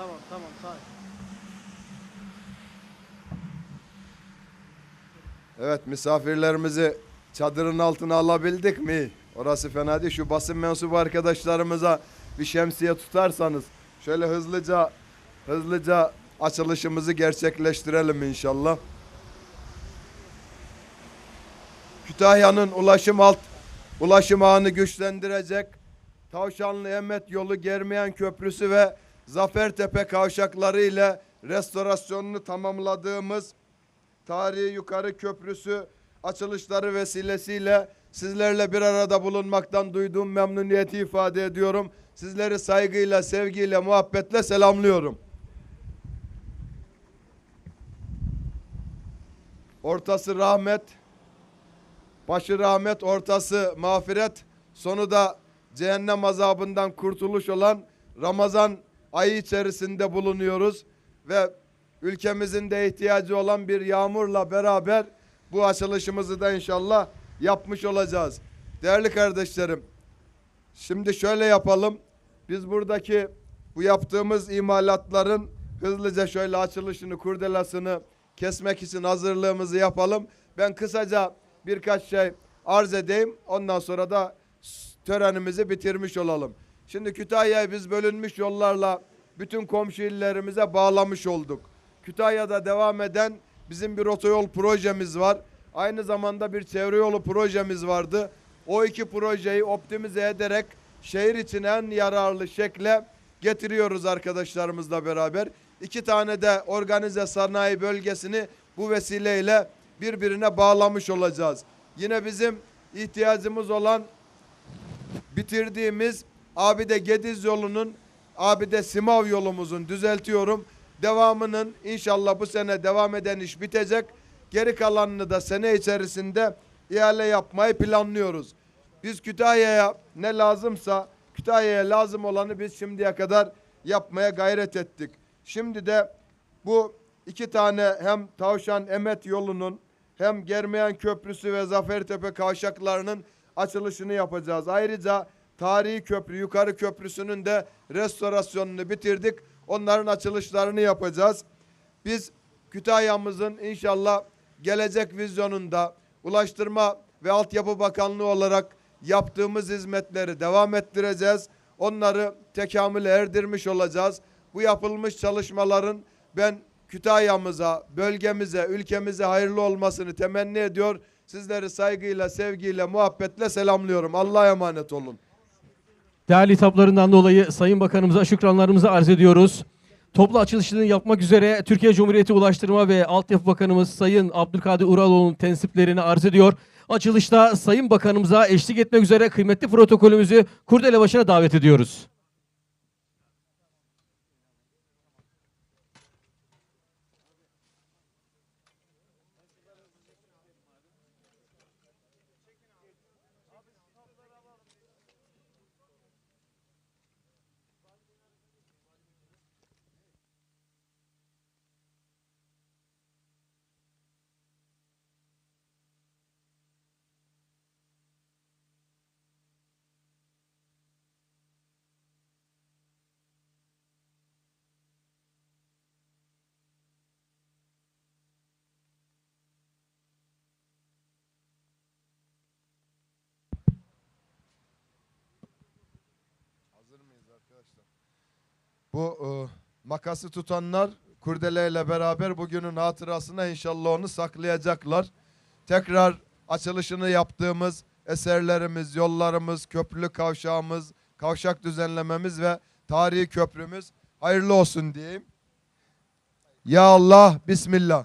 tamam tamam sağ. Evet misafirlerimizi çadırın altına alabildik mi? Orası fena değil. Şu basın mensubu arkadaşlarımıza bir şemsiye tutarsanız şöyle hızlıca hızlıca açılışımızı gerçekleştirelim inşallah. Kütahya'nın ulaşım alt ulaşım ağını güçlendirecek Tavşanlı Emet yolu Germeyen Köprüsü ve Zafertepe kavşakları ile restorasyonunu tamamladığımız Tarihi Yukarı Köprüsü açılışları vesilesiyle sizlerle bir arada bulunmaktan duyduğum memnuniyeti ifade ediyorum. Sizleri saygıyla, sevgiyle, muhabbetle selamlıyorum. Ortası rahmet, başı rahmet, ortası mağfiret, sonu da cehennem azabından kurtuluş olan Ramazan ayı içerisinde bulunuyoruz ve ülkemizin de ihtiyacı olan bir yağmurla beraber bu açılışımızı da inşallah yapmış olacağız. Değerli kardeşlerim, şimdi şöyle yapalım. Biz buradaki bu yaptığımız imalatların hızlıca şöyle açılışını, kurdelasını kesmek için hazırlığımızı yapalım. Ben kısaca birkaç şey arz edeyim. Ondan sonra da törenimizi bitirmiş olalım. Şimdi Kütahya'yı biz bölünmüş yollarla bütün komşu illerimize bağlamış olduk. Kütahya'da devam eden bizim bir otoyol projemiz var. Aynı zamanda bir çevre yolu projemiz vardı. O iki projeyi optimize ederek şehir için en yararlı şekle getiriyoruz arkadaşlarımızla beraber. İki tane de organize sanayi bölgesini bu vesileyle birbirine bağlamış olacağız. Yine bizim ihtiyacımız olan bitirdiğimiz Abide Gediz yolunun Abide Simav yolumuzun düzeltiyorum. Devamının inşallah bu sene devam eden iş bitecek. Geri kalanını da sene içerisinde ihale yapmayı planlıyoruz. Biz Kütahya'ya ne lazımsa Kütahya'ya lazım olanı biz şimdiye kadar yapmaya gayret ettik. Şimdi de bu iki tane hem Tavşan Emet yolunun hem Germeyen Köprüsü ve Zafertepe kavşaklarının açılışını yapacağız. Ayrıca Tarihi Köprü, Yukarı Köprüsü'nün de restorasyonunu bitirdik. Onların açılışlarını yapacağız. Biz Kütahya'mızın inşallah gelecek vizyonunda Ulaştırma ve Altyapı Bakanlığı olarak yaptığımız hizmetleri devam ettireceğiz. Onları tekamüle erdirmiş olacağız. Bu yapılmış çalışmaların ben Kütahya'mıza, bölgemize, ülkemize hayırlı olmasını temenni ediyor. Sizleri saygıyla, sevgiyle, muhabbetle selamlıyorum. Allah'a emanet olun. Değerli hitaplarından dolayı Sayın Bakanımıza şükranlarımızı arz ediyoruz. Toplu açılışını yapmak üzere Türkiye Cumhuriyeti Ulaştırma ve Altyapı Bakanımız Sayın Abdülkadir Uraloğlu'nun tensiplerini arz ediyor. Açılışta Sayın Bakanımıza eşlik etmek üzere kıymetli protokolümüzü kurdele başına davet ediyoruz. Bu e, makası tutanlar kurdeleyle beraber bugünün hatırasına inşallah onu saklayacaklar. Tekrar açılışını yaptığımız eserlerimiz, yollarımız, köprülü kavşağımız, kavşak düzenlememiz ve tarihi köprümüz hayırlı olsun diyeyim. Ya Allah, Bismillah.